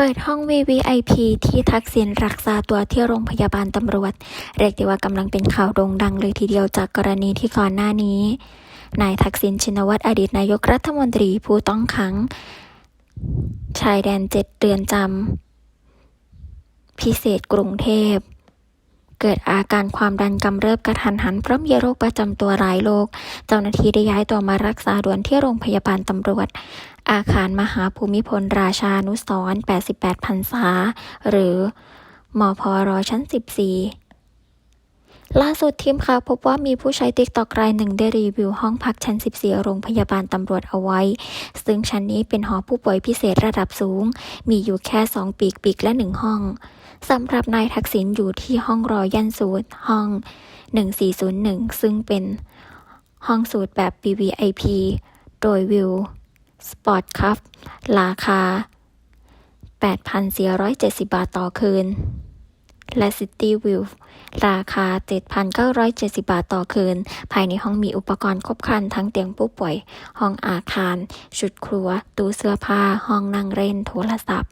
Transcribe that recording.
เปิดห้อง VVIP ที่ทักษิณรักษาตัวที่โรงพยาบาลตำรวจ เรียกได้ว่ากำลังเป็นข่าวโด่งดังเลยทีเดียวจากกรณีที่ก่อนหน้านี้ นายทักษิณชินวัตรอดีตนายกรัฐมนตรีผู้ต้องขัง ชายแดนเจ็ดเดือนจำพิเศษกรุงเทพ เกิดอาการความดันกำเริบกระทันหันเพราะมีโรคประจำตัวหลายโรคเจ้าหน้าที่ได้ย้ายตัวมารักษาด่วนที่โรงพยาบาลตำรวจ อาคารมหาภูมิพลราชานุสร88พรรษา หรือมพรชั้น 14 ล่าสุดทีมข่าวพบว่ามีผู้ใช้ติ๊กตอกรายหนึ่งได้รีวิวห้องพักชั้น 14 โรงพยาบาลตำรวจเอาไว้ ซึ่งชั้นนี้เป็นหอผู้ป่วยพิเศษระดับสูง มีอยู่แค่ 2 ปีกปีกและ 1 ห้องสำหรับนายทักษิณอยู่ที่ห้องรอยันสูตรห้อง 1401 ซึ่งเป็นห้องสูตรแบบ BVIP โดยวิวสปอร์ตคัพราคา 8,470 บาทต่อคืน และ City View ราคา 7,970 บาทต่อคืน ภายในห้องมีอุปกรณ์ครบครันทั้งเตียงผู้ป่วย ห้องอาคาร ชุดครัว ตู้เสื้อผ้า ห้องนั่งเล่น โทรศัพท์